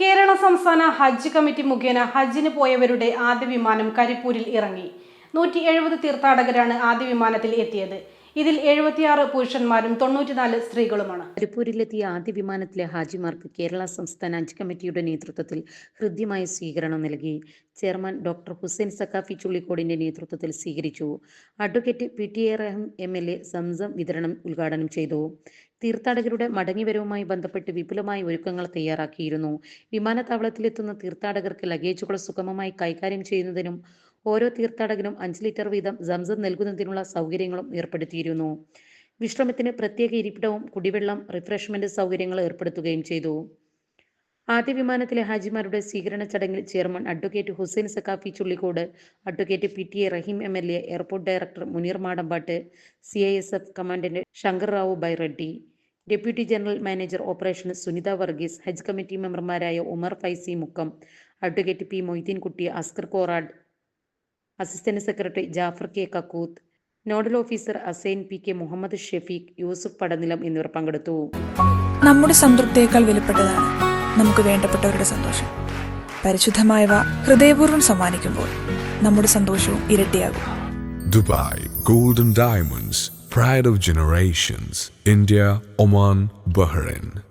കേരള സംസ്ഥാന ഹജ്ജ് കമ്മിറ്റി മുഖേന ഹജ്ജിന് പോയവരുടെ ആദ്യ വിമാനം കരിപ്പൂരിൽ ഇറങ്ങി. നൂറ്റി എഴുപത് തീർത്ഥാടകരാണ് ആദ്യ വിമാനത്തിൽ എത്തിയത്. ഇതിൽ എഴുപത്തിയാറ് പുരുഷന്മാരും തൊണ്ണൂറ്റിനാല് സ്ത്രീകളുമാണ്. കരിപ്പൂരിലെത്തിയ ആദ്യ വിമാനത്തിലെ ഹാജിമാർക്ക് കേരള സംസ്ഥാന ഹജ്ജ് കമ്മിറ്റിയുടെ നേതൃത്വത്തിൽ ഹൃദ്യമായ സ്വീകരണം നൽകി. ചെയർമാൻ ഡോക്ടർ ഹുസൈൻ സക്കാഫി ചുള്ളിക്കോടിന്റെ നേതൃത്വത്തിൽ സ്വീകരിച്ചു. Advocate P T A Rahim M L A Zamzam വിതരണം ഉദ്ഘാടനം ചെയ്തു. തീർത്ഥാടകരുടെ മടങ്ങിവരവുമായി ബന്ധപ്പെട്ട് വിപുലമായ ഒരുക്കങ്ങൾ തയ്യാറാക്കിയിരുന്നു. വിമാനത്താവളത്തിലെത്തുന്ന തീർത്ഥാടകർക്ക് ലഗേജുകൾ സുഗമമായി കൈകാര്യം ചെയ്യുന്നതിനും ഓരോ തീർത്ഥാടകനും അഞ്ച് ലിറ്റർ വീതം സംസം നൽകുന്നതിനുള്ള സൗകര്യങ്ങളും ഏർപ്പെടുത്തിയിരുന്നു. വിശ്രമത്തിന് പ്രത്യേക ഇരിപ്പിടവും കുടിവെള്ളം റിഫ്രഷ്മെന്റ് സൗകര്യങ്ങൾ ഏർപ്പെടുത്തുകയും ചെയ്തു. ആദ്യ വിമാനത്തിലെ ഹാജിമാരുടെ സ്വീകരണ ചടങ്ങിൽ chairman advocate Hussain Saqafi Chullikode advocate P T A Rahim M L A airport director Muneer Madampattu C I S F commandant Shankar Rao Byreddy deputy general manager operation Sunitha Varghese Hajj committee മെമ്പർമാരായ Umar Faizi Mukkam advocate P Moideenkutty Askar Korad assistant secretary Jafar K Kakkooth nodal officer Assain P K Muhammad Shefeeq Yusuf Padanilam എന്നിവർ പങ്കെടുത്തു. നമ്മുടെ സംതൃപ്തിയേക്കാൾ വിലപ്പെട്ടതാണ് നമുക്ക് വേണ്ടപ്പെട്ടവരുടെ സന്തോഷം. പരിശുദ്ധമായവ ഹൃദയപൂർവം സമ്മാനിക്കുമ്പോൾ നമ്മുടെ സന്തോഷവും ഇരട്ടിയാകും. Dubai golden diamonds pride of generations India Oman Bahrain.